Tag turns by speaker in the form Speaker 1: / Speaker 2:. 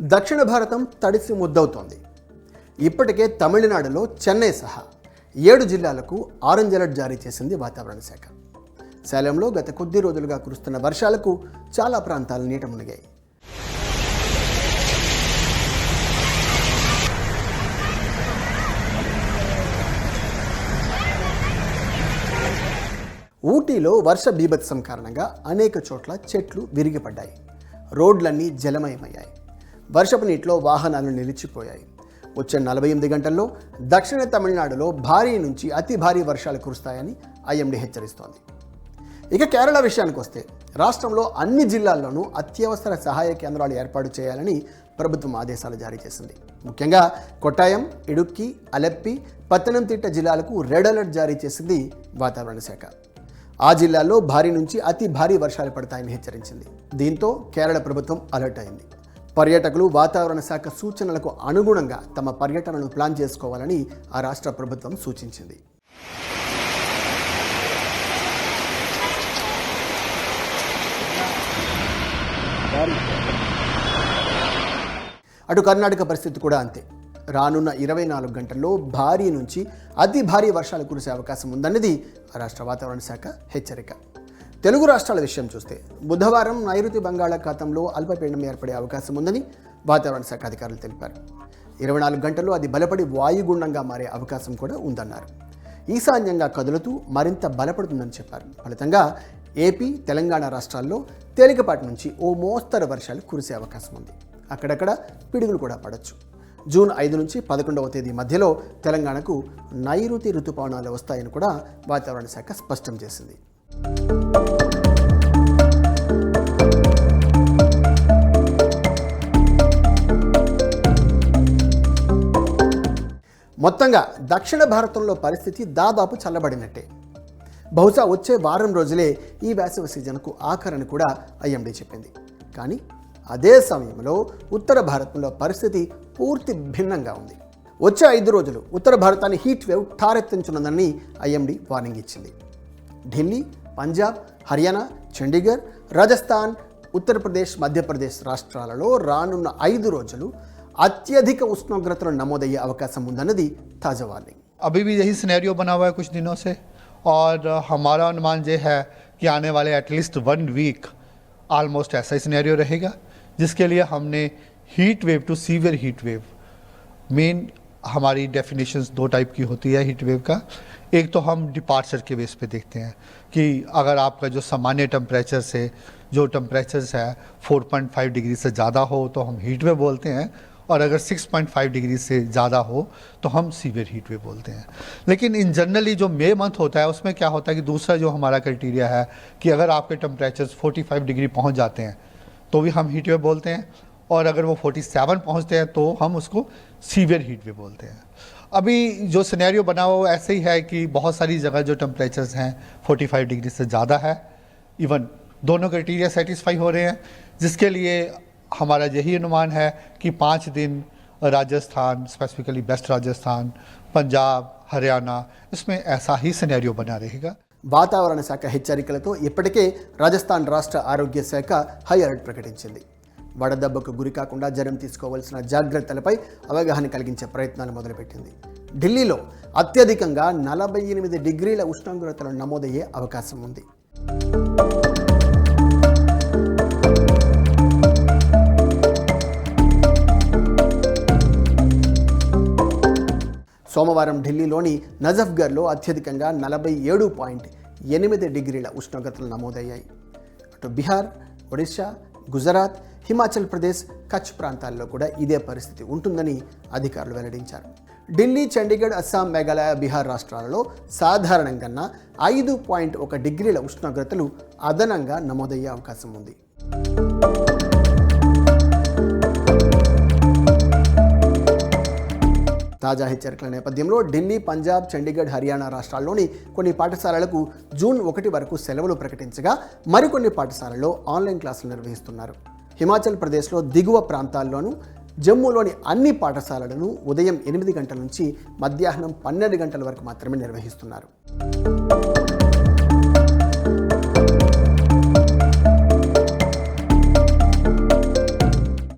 Speaker 1: దక్షిణ భారతం తడిసి ముద్దవుతోంది. ఇప్పటికే తమిళనాడులో చెన్నై సహా ఏడు జిల్లాలకు ఆరెంజ్ అలర్ట్ జారీ చేసింది వాతావరణ శాఖ. సేలంలో గత కొద్ది రోజులుగా కురుస్తున్న వర్షాలకు చాలా ప్రాంతాలు నీట మునిగాయి. ఊటీలో వర్ష బీభత్సం కారణంగా అనేక చోట్ల చెట్లు విరిగిపడ్డాయి. రోడ్లన్నీ జలమయమయ్యాయి. వర్షపు నీటిలో వాహనాలు నిలిచిపోయాయి. వచ్చే నలభై ఎనిమిది గంటల్లో దక్షిణ తమిళనాడులో భారీ నుంచి అతి భారీ వర్షాలు కురుస్తాయని ఐఎండీ హెచ్చరిస్తోంది. ఇక కేరళ విషయానికి వస్తే రాష్ట్రంలో అన్ని జిల్లాల్లోనూ అత్యవసర సహాయ కేంద్రాలు ఏర్పాటు చేయాలని ప్రభుత్వం ఆదేశాలు జారీ చేసింది. ముఖ్యంగా కొట్టాయం ఇడుక్కి అలెప్పి పత్తనంతిట్ట జిల్లాలకు రెడ్ అలర్ట్ జారీ చేసింది వాతావరణ శాఖ. ఆ జిల్లాల్లో భారీ నుంచి అతి భారీ వర్షాలు పడతాయని హెచ్చరించింది. దీంతో కేరళ ప్రభుత్వం అలర్ట్ అయింది. పర్యాటకులు వాతావరణ శాఖ సూచనలకు అనుగుణంగా తమ పర్యటనను ప్లాన్ చేసుకోవాలని ఆ రాష్ట్ర ప్రభుత్వం సూచించింది. అటు కర్ణాటక పరిస్థితి కూడా అంతే. రానున్న ఇరవై నాలుగు గంటల్లో భారీ నుంచి అతి భారీ వర్షాలు కురిసే అవకాశం ఉందన్నది ఆ రాష్ట్ర వాతావరణ శాఖ హెచ్చరిక. తెలుగు రాష్ట్రాల విషయం చూస్తే బుధవారం నైరుతి బంగాళాఖాతంలో అల్పపీడనం ఏర్పడే అవకాశం ఉందని వాతావరణ శాఖ అధికారులు తెలిపారు. ఇరవై నాలుగు గంటల్లో అది బలపడి వాయుగుండంగా మారే అవకాశం కూడా ఉందన్నారు. ఈశాన్యంగా కదులుతూ మరింత బలపడుతుందని చెప్పారు. ఫలితంగా ఏపీ తెలంగాణ రాష్ట్రాల్లో తేలికపాటి నుంచి ఓ మోస్తరు వర్షాలు కురిసే అవకాశం ఉంది. అక్కడక్కడ పిడుగులు కూడా పడవచ్చు జూన్ ఐదు నుంచి పదకొండవ తేదీ మధ్యలో తెలంగాణకు నైరుతి ఋతుపవనాలు వస్తాయని కూడా వాతావరణ శాఖ స్పష్టం చేసింది. మొత్తంగా దక్షిణ భారతంలో పరిస్థితి దాదాపు చల్లబడినట్టే. బహుశా వచ్చే వారం రోజులే ఈ వేసవి సీజన్కు ఆఖరని కూడా ఐఎండీ చెప్పింది. కానీ అదే సమయంలో ఉత్తర భారతంలో పరిస్థితి పూర్తి భిన్నంగా ఉంది. వచ్చే ఐదు రోజులు ఉత్తర భారతాన్ని హీట్ వేవ్ ఠారెత్తించనుందని ఐఎండీ వార్నింగ్ ఇచ్చింది. ఢిల్లీ పంజాబ్ హర్యానా చండీగఢ్ రాజస్థాన్ ఉత్తరప్రదేశ్ మధ్యప్రదేశ్ రాష్ట్రాలలో రానున్న ఐదు రోజులు अत्यधिक उष्णोग्रता नमोदय अवकाशम उन्दनदी ताज़ा वार्निंग।
Speaker 2: अभी भी यही सिनेरियो बना हुआ है कुछ दिनों से और हमारा अनुमान ये है कि आने वाले एटलीस्ट वन वीक ऑलमोस्ट ऐसा ही सिनेरियो रहेगा, जिसके लिए हमने heat wave to severe heat wave main हमारी डेफिनेशंस दो टाइप की होती है हीट वेव का। एक तो हम डिपार्चर के बेस पे देखते हैं कि अगर आपका जो सामान्य टम्परेचर से जो टम्परेचर है 4.5 डिग्री से ज़्यादा हो तो हम हीट वेव बोलते हैं और अगर 6.5 डिग्री से ज़्यादा हो तो हम सीवियर हीट वेव बोलते हैं। लेकिन इन जनरली जो मे मंथ होता है, उसमें क्या होता है कि दूसरा जो हमारा क्राइटेरिया है कि अगर आपके टेम्परेचर 45 डिग्री पहुँच जाते हैं तो भी हम हीट वेव बोलते हैं। और अगर वो 47 पहुँचते हैं तो हम उसको सीवियर हीट वेव बोलते हैं। अभी जो सिनेरियो बना हुआ, वो ऐसे ही है कि बहुत सारी जगह जो टेम्परेचर्स हैं 45 डिग्री से ज़्यादा है। इवन दोनों क्राइटेरिया सेटिस्फाई हो रहे हैं, जिसके लिए हमारा यही अनुमान है कि पाँच दिन राजस्थान स्पेसिफिकली वेस्ट राजस्थान पंजाब हरियाणा इसमें ऐसा ही सिनेरियो बना रहेगा
Speaker 1: వాతావరణ శాఖ హెచ్చరికలతో ఇప్పటికే రాజస్థాన్ రాష్ట్ర ఆరోగ్య శాఖ హై అలర్ట్ ప్రకటించింది వడదెబ్బకు గురి కాకుండా జ్వరం తీసుకోవాల్సిన జాగ్రత్తలపై అవగాహన కలిగించే ప్రయత్నాలు మొదలుపెట్టింది ఢిల్లీలో అత్యధికంగా నలభై ఎనిమిది డిగ్రీల ఉష్ణోగ్రతలు నమోదయ్యే అవకాశం ఉంది సోమవారం ఢిల్లీలోని నజఫ్గర్లో అత్యధికంగా నలభై ఏడు పాయింట్ ఎనిమిది డిగ్రీల ఉష్ణోగ్రతలు నమోదయ్యాయి. అటు బీహార్ ఒడిశా గుజరాత్ హిమాచల్ ప్రదేశ్ కచ్ ప్రాంతాల్లో కూడా ఇదే పరిస్థితి ఉంటుందని అధికారులు వెల్లడించారు. ఢిల్లీ చండీగఢ్ అస్సాం మేఘాలయ బీహార్ రాష్ట్రాలలో సాధారణం కన్నా ఐదు పాయింట్ ఒక డిగ్రీల ఉష్ణోగ్రతలు అదనంగా నమోదయ్యే అవకాశం ఉంది. తాజా హెచ్చరికల నేపథ్యంలో ఢిల్లీ పంజాబ్ చండీగఢ్ హర్యానా రాష్ట్రాల్లోని కొన్ని పాఠశాలలకు జూన్ ఒకటి వరకు సెలవులు ప్రకటించగా మరికొన్ని పాఠశాలల్లో ఆన్లైన్ క్లాసులు నిర్వహిస్తున్నారు. హిమాచల్ ప్రదేశ్లో దిగువ ప్రాంతాల్లోనూ జమ్మూలోని అన్ని పాఠశాలలను ఉదయం ఎనిమిది గంటల నుంచి మధ్యాహ్నం పన్నెండు గంటల వరకు మాత్రమే నిర్వహిస్తున్నారు.